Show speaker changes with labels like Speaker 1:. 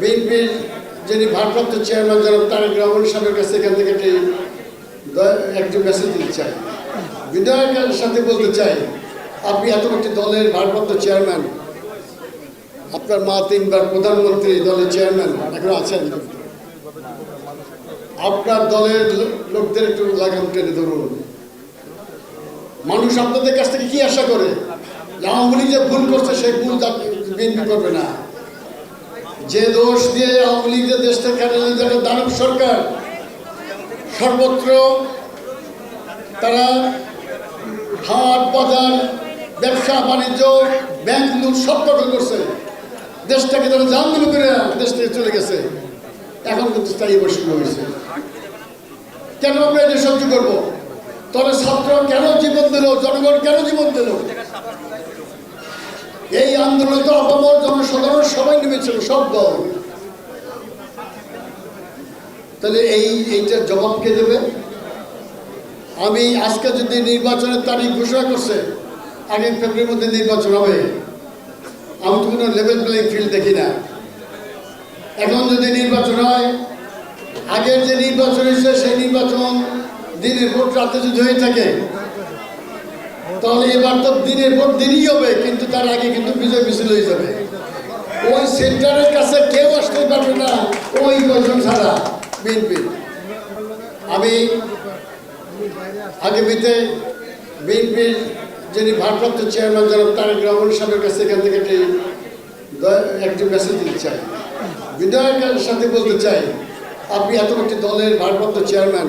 Speaker 1: বিএনপির যিনি ভারপ্রাপ্ত চেয়ারম্যান জনাব তারেক রহমান সাহেবের কাছে এখান থেকে একটি একটি মেসেজ দিতে চাই। বিধায়কের সাথে বলতে চাই, আপনি এত একটি দলের ভারপ্রাপ্ত চেয়ারম্যান, আপনার মা তিনবার প্রধানমন্ত্রী দলের চেয়ারম্যান, এখন আছেন? আপনার দলের লোকদের একটু লাগাম টেনে ধরুন। মানুষ আপনাদের কাছ থেকে কি আশা করে? আওয়ামী লীগ যে ভুল করছে, সেই ভুল বিএনপি করবে না। যে দোষ দিয়ে আওয়ামী লীগ যে দেশ থেকে কাটিয়ে দিতে একটা দানব সরকার, সর্বত্র তারা হাট, বাজার, ব্যবসা, বাণিজ্য, ব্যাংক লুট সব দখল করছে। দেশটাকে তারা জান দিল করে দেশ থেকে চলে গেছে। এখন কিন্তু স্থায়ী বসে হয়েছে। কেন আমরা এটা সহ্য করব? তবে ছাত্র কেন জীবন দিল? জনগণ কেন জীবন দিল? এই আন্দোলনে তো অপমর জনসাধারণ সবাই নেমেছিল, সব দল। তাহলে এই, এইটার জবাব কে দেবে? আমি আজকে যদি নির্বাচনের তারিখ ঘোষণা করছে, আগামী ফেব্রুয়ারির মধ্যে নির্বাচন হবে। আমি তো কোনো লেভেল প্লেইং ফিল্ড দেখি না। এখন যদি নির্বাচন হয়, আগের যে নির্বাচন হয়েছে, সেই নির্বাচন দিনের ভোট রাতে যদি হয়ে থাকে তাহলে এবার তো দিনের ভোট দিনই হবে, কিন্তু তার আগে কিন্তু বিজয় মিছিল হয়ে যাবে। ওই সেন্টারের কাছে কেউ আসতে পারবে না, ওই কজন ছাড়া বিএনপি। আমি আগামীতে বিএনপির যিনি ভারপ্রাপ্ত চেয়ারম্যান জনাব তারেক রহমান সাহেবের কাছে এখান থেকে একটি একটি মেসেজ দিতে চাই। বিধায়কের সাথে বলতে চাই, আপনি এত একটি দলের ভারপ্রাপ্ত চেয়ারম্যান